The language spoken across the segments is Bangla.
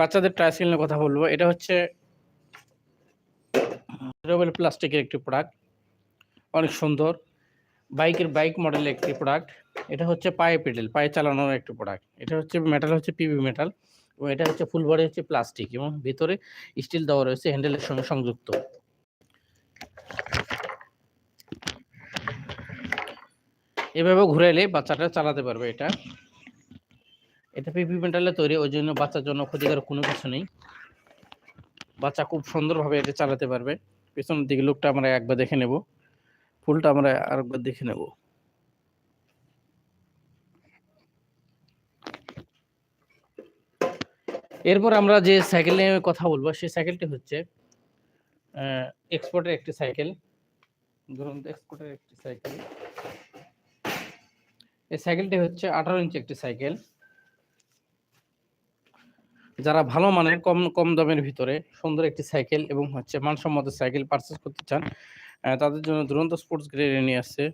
বাচ্চাদের ট্রাইসাইকেল নিয়ে কথা বলব। এটা হচ্ছে ডিউরেবল প্লাস্টিকের একটি প্রোডাক্ট অনেক সুন্দর। বাইকের বাইক মডেলের একটি প্রোডাক্ট এটা হচ্ছে পায়ে পেডেল পায়ে চালানোর একটি প্রোডাক্ট এটা হচ্ছে মেটাল হচ্ছে পিবি মেটাল এবং এটা হচ্ছে ফুল বডি হচ্ছে প্লাস্টিক এবং ভিতরে স্টিল দেওয়া রয়েছে হ্যান্ডেলের সঙ্গে সংযুক্ত। এভাবে ঘুরাইলে বাচ্চাটা চালাতে পারবে এটা। এটা পিপি মেটালে তৈরি, ওই জন্য বাচ্চার জন্য ক্ষতিকর কোনো কিছু নেই। বাচ্চা খুব সুন্দরভাবে এটা চালাতে পারবে। পেছনের দিকে লুকটা আমরা একবার দেখে নেব। ফুলটা আমরা আরেকবার দেখে নেব। এরপর আমরা যে সাইকেল নিয়ে কথা বলব, সেই সাইকেলটি হচ্ছে এক্সপোর্টের একটি সাইকেল ধরুন এক্সপোর্টের একটি সাইকেল এই সাইকেলটি হচ্ছে আঠারো ইঞ্চি একটি সাইকেল যারা ভালো মানের কম কম দামের ভিতরে সুন্দর একটি সাইকেল এবং হচ্ছে মানসম্মত সাইকেল পারচেস করতে চান তাদের জন্য দুরন্ত স্পোর্টস গ্রেড নিয়ে আসছে।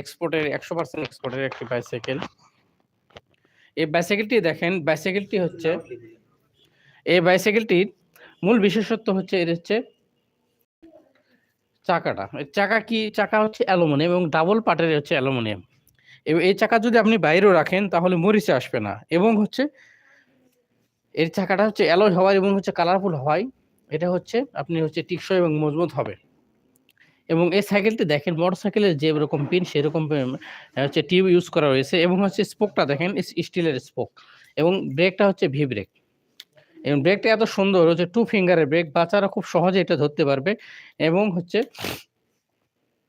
এক্সপোর্টের একশো পার্সেন্ট এক্সপোর্টের একটি বাইসাইকেল এই বাইসাইকেলটি দেখেন বাইসাইকেলটি হচ্ছে এই বাইসাইকেলটির মূল বিশেষত্ব হচ্ছে এর হচ্ছে চাকাটা। চাকা কি চাকা হচ্ছে অ্যালুমিনিয়াম এবং ডাবল পার্টের হচ্ছে অ্যালুমিনিয়াম। এবং এই চাকা যদি আপনি বাইরেও রাখেন তাহলে মরিচে আসবে না। এবং হচ্ছে এর চাকাটা হচ্ছে অ্যালয় হওয়ার এবং হচ্ছে কালারফুল হওয়ায় এটা হচ্ছে আপনি হচ্ছে টিকসই এবং মজবুত হবে। এবং এই সাইকেলটি দেখেন মোটর সাইকেলের যে রকম পিন সেরকম হচ্ছে টিউব ইউজ করা রয়েছে এবং হচ্ছে স্পোকটা দেখেন স্টিলের স্পোক এবং ব্রেকটা হচ্ছে ভি ব্রেক এবং ব্রেকটা এত সুন্দর, হচ্ছে টু ফিঙ্গারের ব্রেক বাচ্চারা খুব সহজে এটা ধরতে পারবে এবং হচ্ছে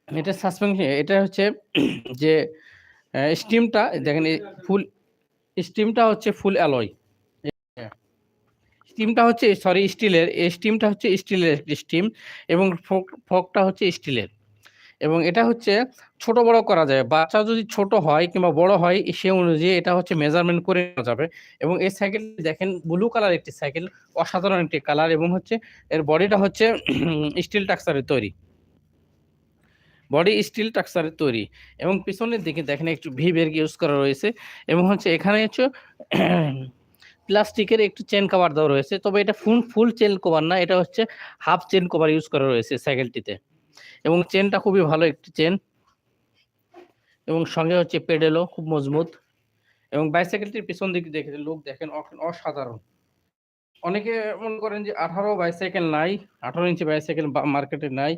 এটা সাসপেনশন এটা হচ্ছে যে স্টিমটা দেখেন ফুল স্টিমটা হচ্ছে ফুল অ্যালয় স্টিমটা হচ্ছে সরি স্টিলের এই স্টিমটা হচ্ছে স্টিলের একটি স্টিম এবং ফোক, ফোকটা হচ্ছে স্টিলের এবং এটা হচ্ছে ছোট বড় করা যায়। বাচ্চা যদি ছোট হয় কিংবা বড় হয়, সে অনুযায়ী এটা হচ্ছে মেজারমেন্ট করে নেওয়া যাবে। এবং এই সাইকেল দেখেন ব্লু কালার একটি সাইকেল অসাধারণ একটি কালার এবং হচ্ছে এর বডিটা হচ্ছে স্টিল টাক্সারের তৈরি। বডি স্টিল টাক্সারের তৈরি। এবং পিছনের দিকে দেখেন, একটু ভি বের ইউজ করা রয়েছে। এবং হচ্ছে এখানে হচ্ছে প্লাস্টিকের একটু চেন কভার দেওয়া রয়েছে। তবে এটা ফুল ফুল চেন কভার না, এটা হচ্ছে হাফ চেন কভার ইউজ করা রয়েছে সাইকেলটিতে এবং চেনটা খুবই ভালো একটি চেন এবং সঙ্গে হচ্ছে পেডেলও খুব মজবুত। এবং বাইসাইকেলটির পিছন দিকে দেখে লোক দেখেন অসাধারণ। অনেকে মনে করেন যে আঠারো বাইসাইকেল নাই, আঠারো ইঞ্চি বাইসাইকেল মার্কেটে নাই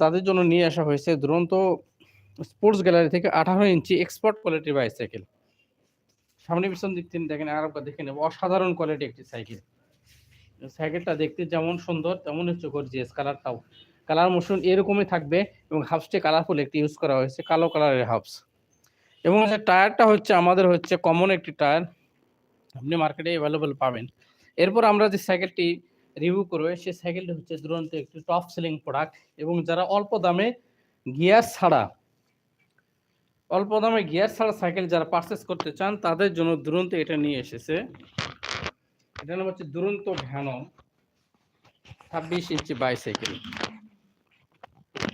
তাদের জন্য নিয়ে আসা হয়েছে। দুরন্ত স্পোর্টস গ্যালারি থেকে আঠারো ইঞ্চি এক্সপোর্ট কোয়ালিটির বাইসাইকেল সামনে পিছন দিক থেকে দেখেন আর একবার দেখে নেব। অসাধারণ কোয়ালিটি একটি সাইকেল। সাইকেলটা দেখতে যেমন সুন্দর তেমন হচ্ছে গর্জিয়াস কালারটাও কালার মোশন এরকমই থাকবে এবং হাফসটি কালারফুল একটি ইউজ করা হয়েছে, কালো কালারের হাফস এবং হচ্ছে টায়ারটা হচ্ছে, আমাদের হচ্ছে কমন একটি টায়ার আপনি মার্কেটে অ্যাভেলেবল পাবেন। এরপর আমরা যে সাইকেলটি রিভিউ করব সেই সাইকেলটি হচ্ছে দুরন্ত একটি টপ সেলিং প্রোডাক্ট এবং যারা অল্প দামে গিয়ার ছাড়া অল্প দামে গিয়ার ছাড়া সাইকেল যারা পারচেস করতে চান, তাদের জন্য দুরন্ত এটা নিয়ে এসেছে। এটার নাম হচ্ছে দুরন্ত ভ্যানম ছাব্বিশ ইঞ্চি বাইসাইকেল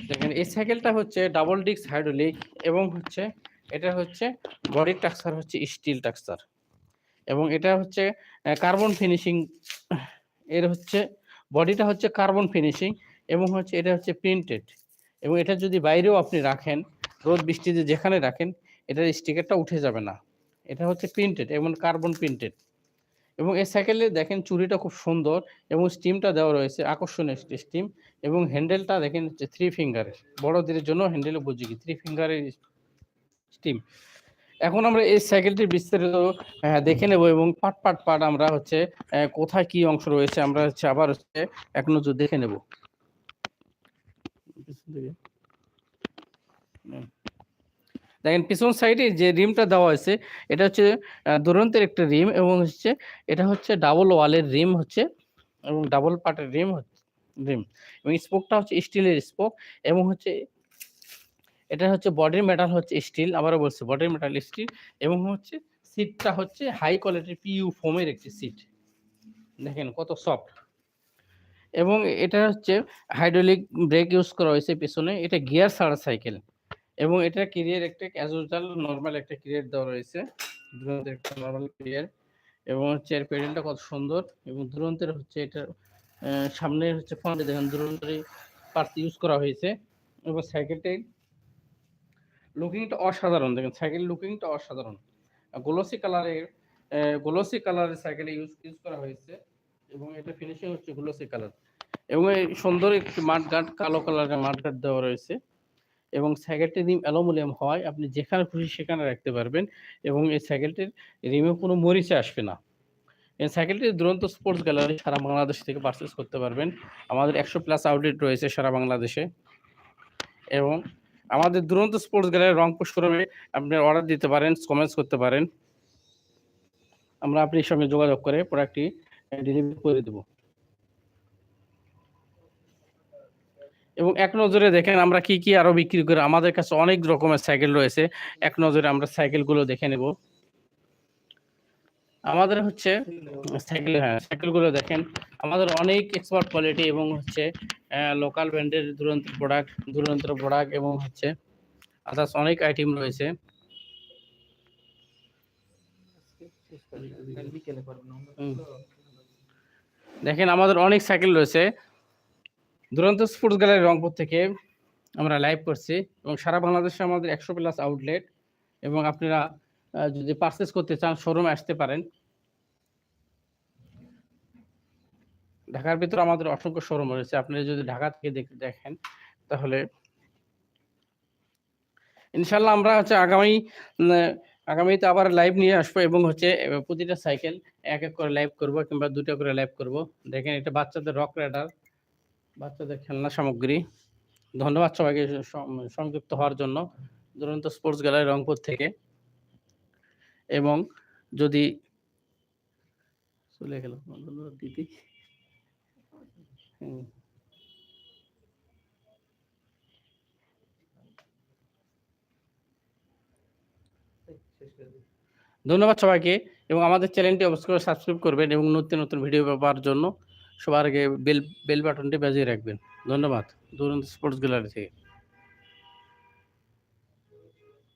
দেখেন, এই সাইকেলটা হচ্ছে ডাবল ডিস্ক হাইড্রোলিক এবং হচ্ছে এটা হচ্ছে বডি টাক্সার হচ্ছে স্টিল টাক্সার এবং এটা হচ্ছে কার্বন ফিনিশিং এর হচ্ছে বডিটা হচ্ছে কার্বন ফিনিশিং এবং হচ্ছে এটা হচ্ছে প্রিন্টেড এবং এটা যদি বাইরেও আপনি রাখেন রোদ বৃষ্টিতে যেখানে রাখেন, এটার স্টিকারটা উঠে যাবে না। এটা হচ্ছে প্রিন্টেড এবং কার্বন প্রিন্টেড এবং এই সাইকেলে দেখেন চুরিটা খুব সুন্দর এবং স্টিমটা দেওয়া রয়েছে, আকর্ষণীয় স্টিম এবং হ্যান্ডেলটা দেখেন থ্রি ফিঙ্গারের বড়দের জন্য হ্যান্ডেল উপযোগী থ্রি ফিঙ্গারের স্টিম এখন আমরা এই সাইকেলটির বিস্তারিত দেখে নেব এবং পাট পাট পাট আমরা হচ্ছে কোথায় কি অংশ রয়েছে, আমরা হচ্ছে আবার হচ্ছে এক নজর দেখে নেব। দেখেন, পিছন সাইডে যে রিমটা দেওয়া হয়েছে, এটা হচ্ছে দুরন্তের একটা রিম এবং হচ্ছে, এটা হচ্ছে ডাবল ওয়ালের রিম হচ্ছে এবং ডাবল পার্টের রিম হচ্ছে, রিম এবং স্পোকটা হচ্ছে স্টিলের স্পোক এবং হচ্ছে, এটা হচ্ছে বডির মেটাল হচ্ছে স্টিল আবারও বলছি বডির মেটাল স্টিল এবং হচ্ছে সিটটা হচ্ছে হাই কোয়ালিটির পিইউ ফোমের একটি সিট দেখেন কত সফট এবং এটা হচ্ছে হাইড্রোলিক ব্রেক ইউজ করা হয়েছে পিছনে, এটা গিয়ার ছাড়া সাইকেল এবং এটা ক্যারিয়ার একটা ক্যাজুয়াল নর্মাল একটা ক্যারিয়ার দেওয়া রয়েছে। দুরন্ত একটা নর্মাল ক্যারিয়ার এবং হচ্ছে এর প্যাডেলটা কত সুন্দর এবং দুরন্তের হচ্ছে এটা সামনে হচ্ছে ফ্রন্টে দেখেন দুরন্তের পার্টস ইউজ করা হয়েছে এবং সাইকেলটির লুকিংটা অসাধারণ। দেখেন সাইকেল লুকিংটা অসাধারণ। গোলসি কালারের গোলসি কালারের সাইকেল ইউজ ইউজ করা হয়েছে এবং এটা ফিনিশিং হচ্ছে গোলসি কালার এবং এই সুন্দর একটি মাঠগাট কালো কালারের মাঠগাট দেওয়া রয়েছে। এবং সাইকেলটির রিম অ্যালুমিনিয়াম হয় আপনি যেখানে খুশি সেখানে রাখতে পারবেন এবং এই সাইকেলটির রিমে কোনো মরিচে আসবে না। এই সাইকেলটি দুরন্ত স্পোর্টস গ্যালারি সারা বাংলাদেশ থেকে পারচেস করতে পারবেন। আমাদের একশো প্লাস আউটলেট রয়েছে সারা বাংলাদেশে। এবং আমাদের দুরন্ত স্পোর্টস গ্যালারি রংপুর শোরুমে আপনি অর্ডার দিতে পারেন কমেন্টস করতে পারেন। আমরা আপনার সঙ্গে যোগাযোগ করে প্রোডাক্টটি ডেলিভারি করে দেব। এবং এক নজরে দেখেন আমরা কি কি আরও বিক্রি করি। আমাদের কাছে অনেক রকমের সাইকেল রয়েছে। এক নজরে আমরা সাইকেলগুলো দেখে নেব। আমাদের হচ্ছে সাইকেল হ্যাঁ সাইকেলগুলো দেখেন। আমাদের অনেক এক্সপার্ট কোয়ালিটি এবং হচ্ছে লোকাল ব্র্যান্ডের দুরন্ত প্রোডাক্ট দুরন্ত প্রোডাক্ট এবং হচ্ছে আদার্স অনেক আইটেম রয়েছে। দেখেন আমাদের অনেক সাইকেল রয়েছে। দুরন্ত স্পোর্টস গ্যালারি রংপুর থেকে আমরা লাইভ করছি এবং সারা বাংলাদেশে আমাদের একশো প্লাস আউটলেট এবং আপনারা যদি পারচেস করতে চান শোরুমে আসতে পারেন। ঢাকার ভিতরে আমাদের অসংখ্য শোরুম রয়েছে। আপনারা যদি ঢাকা থেকে দেখ- দেখেন, তাহলে ইনশাল্লাহ আমরা হচ্ছে আগামী আগামীতে আবার লাইভ নিয়ে আসব এবং হচ্ছে প্রতিটা সাইকেল এক এক করে লাইভ করব কিংবা দুটো করে লাইভ করব। দেখেন এটা বাচ্চাদের রক রাইডার বাচ্চাদের খেলনা সামগ্রী। ধন্যবাদ সবাইকে সংযুক্ত হওয়ার জন্য। দুরন্ত স্পোর্টস গ্যালারি রংপুর থেকে। এবং যদি চলে গেল, ধন্যবাদ দিদি। ধন্যবাদ সবাইকে। এবং আমাদের চ্যানেলটি অবশ্যই সাবস্ক্রাইব করবেন এবং নতুন নতুন ভিডিও পাওয়ার জন্য। সবার আগে বেল বেল বাটনটি বাজিয়ে রাখবেন। ধন্যবাদ। দুরন্ত স্পোর্টস গ্যালারি থেকে।